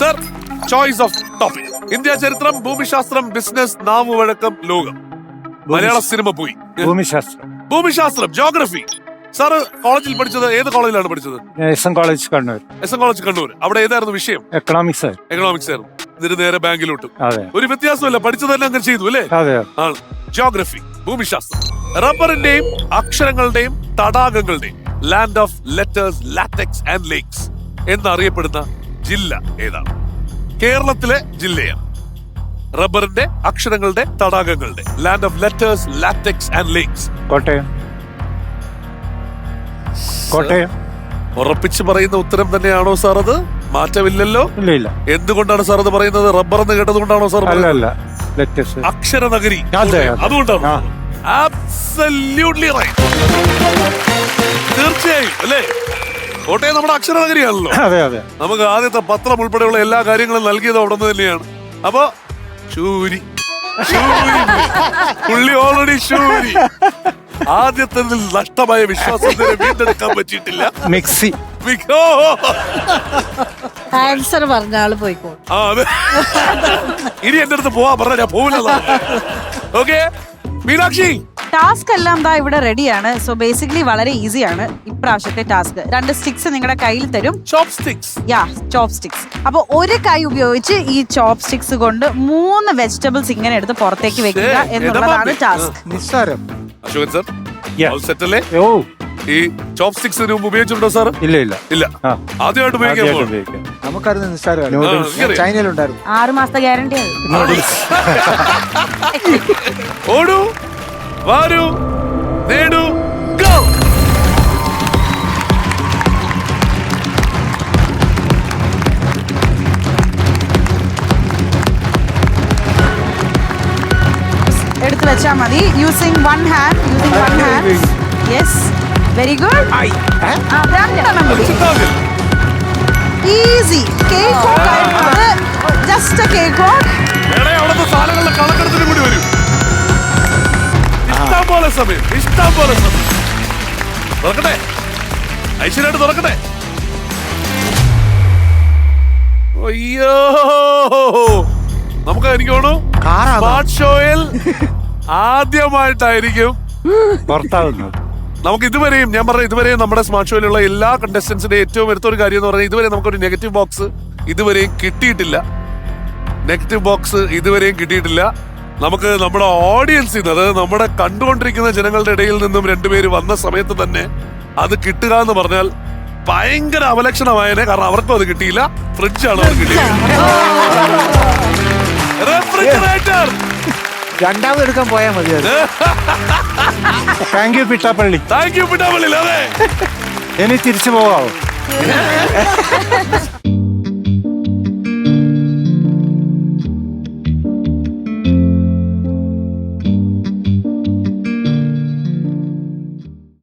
Sir choice of topic India ചരിത്രം ഭൂമിശാസ്ത്രം business നാമവഴക്കം ലോകം മലയാള സിനിമ പോയി ഭൂമിശാസ്ത്രം ഭൂമിശാസ്ത്രം ജോഗ്രഫി സാറ് കോളേജിൽ പഠിച്ചത് ഏത് കോളേജിലാണ് പഠിച്ചത്? S N college Kannur S N college Kannur അവിടെ ഏതായിരുന്നു വിഷയം? എക്കണോമിക്സ് ആയിരുന്നു. എക്കണോമിക്സ് ആയിരുന്നു. ഇതിന് നേരെ ബാങ്കിലോട്ട്. അതെ. ഒരു വ്യത്യാസമില്ല പഠിച്ചതെല്ലാം അങ്ങനെ ചെയ്തു അല്ലേ? അതെ ആണ്. ജോഗ്രഫി ഭൂമിശാസ്ത്രം റബ്ബറിന്റെയും അക്ഷരങ്ങളുടെയും തടാകങ്ങളുടെയും land of letters latex and lakes എന്നറിയപ്പെടുന്ന ജില്ല ഏതാണ് കേരളത്തിലെ ജില്ലയാണ്. റബ്ബറിന്റെ അക്ഷരങ്ങളുടെ തടാകങ്ങളുടെ land of letters latex and lakes Kottayam. Kottayam. ഉറപ്പിച്ച് പറയുന്ന ഉത്തരം തന്നെയാണോ സാർ അത്? മാറ്റമില്ലല്ലോ? ഇല്ല ഇല്ല എന്തുകൊണ്ടാണ് സാർ അത് പറയുന്നത്? റബ്ബർ എന്ന് കേട്ടതുകൊണ്ടാണോ സാർ അല്ല അല്ല ലെറ്റസ് അക്ഷര നഗരി അതെ, അതെ. അതുകൊണ്ടാണ്. ആബ്സല്യൂട്ട്ലി റൈറ്റ് തീർച്ചയായും അല്ലേ? കോട്ടയം നമ്മുടെ അക്ഷര നഗരിയാണല്ലോ അതെ അതെ. നമുക്ക് ആദ്യത്തെ പത്രം ഉൾപ്പെടെയുള്ള എല്ലാ കാര്യങ്ങളും നൽകിയത് അവിടെ നിന്ന് തന്നെയാണ്. അപ്പോ ശൂരി. പുള്ളി ഓൾറെഡി ശൂരി. ആദ്യത്തെ നഷ്ടമായ വിശ്വാസത്തിന് വീണ്ടെടുക്കാൻ പറ്റിയിട്ടില്ല. മിക്സി. ആൻസർ പറഞ്ഞ ആൾ പോയിക്കോ ആ അതെ. ഇനി എന്റെ അടുത്ത് പോവാ പറഞ്ഞ ഞാൻ പോവില്ല ഓക്കെ മീനാക്ഷി. ടാസ്ക് എല്ലാം ദാ ഇവിടെ റെഡിയാണ്. സോ ബേസിക്കലി വളരെ ഈസിയാണ് ഇപ്രാവശ്യത്തെ ടാസ്ക്. രണ്ട് സ്റ്റിക്സ് നിങ്ങളുടെ കയ്യിൽ തരും. ചോപ്പ് സ്റ്റിക്സ് യാ ചോപ്പ് സ്റ്റിക്സ് അപ്പൊ ഒരു കൈ ഉപയോഗിച്ച് ഈ ചോപ്പ് സ്റ്റിക്സ് കൊണ്ട് മൂന്ന് വെജിറ്റബിൾസ് ഇങ്ങനെ എടുത്ത് പുറത്തേക്ക് വെക്കുക എന്നുള്ളതാണ് ടാസ്ക്. നിസ്സാരം. അശോകൻ സർ. സെറ്റ് അല്ലേ? ഓ. ഈ ചോപ്പ് സ്റ്റിക്സ് മുമ്പ് ഉപയോഗിച്ചിട്ടുണ്ടോ സാർ ഇല്ല ഇല്ല. ഇല്ല. ആദ്യമായിട്ട് ഉപയോഗിക്കാൻ നമുക്കറിയുന്ന നിസ്സാരമല്ല ആ, എനിക്കറിയാം. ചൈനയിലുണ്ടായിരുന്നു. ആറ് മാസത്തെ ഗ്യാരണ്ടി ഓടൂ. വാരൂ നേടൂ ഗോ! എടുത്തു വെച്ചാൽ മതി. Using one hand using one hand yes very good രണ്ടെണ്ണം കൂടി. ഈസി കേക്ക് ജസ്റ്റ് കേക്ക് സാധനങ്ങളുടെ കണക്കെടുത്തിന് കൂടി വരും. പോലെ സമയം. ഇഷ്ടം പോലെ സമയം. തുറക്കട്ടെ? ഐശ്വര്യമായിട്ട് തുറക്കട്ടെ? അയ്യോ! നമുക്ക് എനിക്ക് തോന്നുന്നു? സ്മാർട്ട് ഷോയിൽ ആദ്യമായിട്ടായിരിക്കും. നമുക്ക് ഇതുവരെയും ഞാൻ പറഞ്ഞ ഇതുവരെയും നമ്മുടെ സ്മാർട്ട് ഷോയിലുള്ള എല്ലാ കണ്ടസ്റ്റൻസിന്റെ ഏറ്റവും എടുത്തൊരു കാര്യം എന്ന് പറഞ്ഞാൽ ഇതുവരെ നമുക്കൊരു നെഗറ്റീവ് ബോക്സ് ഇതുവരെയും കിട്ടിയിട്ടില്ല. നെഗറ്റീവ് ബോക്സ് ഇതുവരെയും കിട്ടിയിട്ടില്ല. നമുക്ക് നമ്മുടെ ഓഡിയൻസ് നിന്ന് അതായത് നമ്മുടെ കണ്ടുകൊണ്ടിരിക്കുന്ന ജനങ്ങളുടെ ഇടയിൽ നിന്നും രണ്ടുപേര് വന്ന സമയത്ത് തന്നെ അത് കിട്ടുക എന്ന് പറഞ്ഞാൽ ഭയങ്കര അവലക്ഷണമായനെ. കാരണം അവർക്കും അത് കിട്ടിയില്ല. ഫ്രിഡ്ജാണ് അവർക്ക് കിട്ടിയത്? റെഫ്രിജറേറ്റർ രണ്ടാമത് എടുക്കാൻ പോയാൽ മതി. Thank you Pittappally. Thank you Pittappally. അതെ. ഇനി തിരിച്ചു പോവാമോ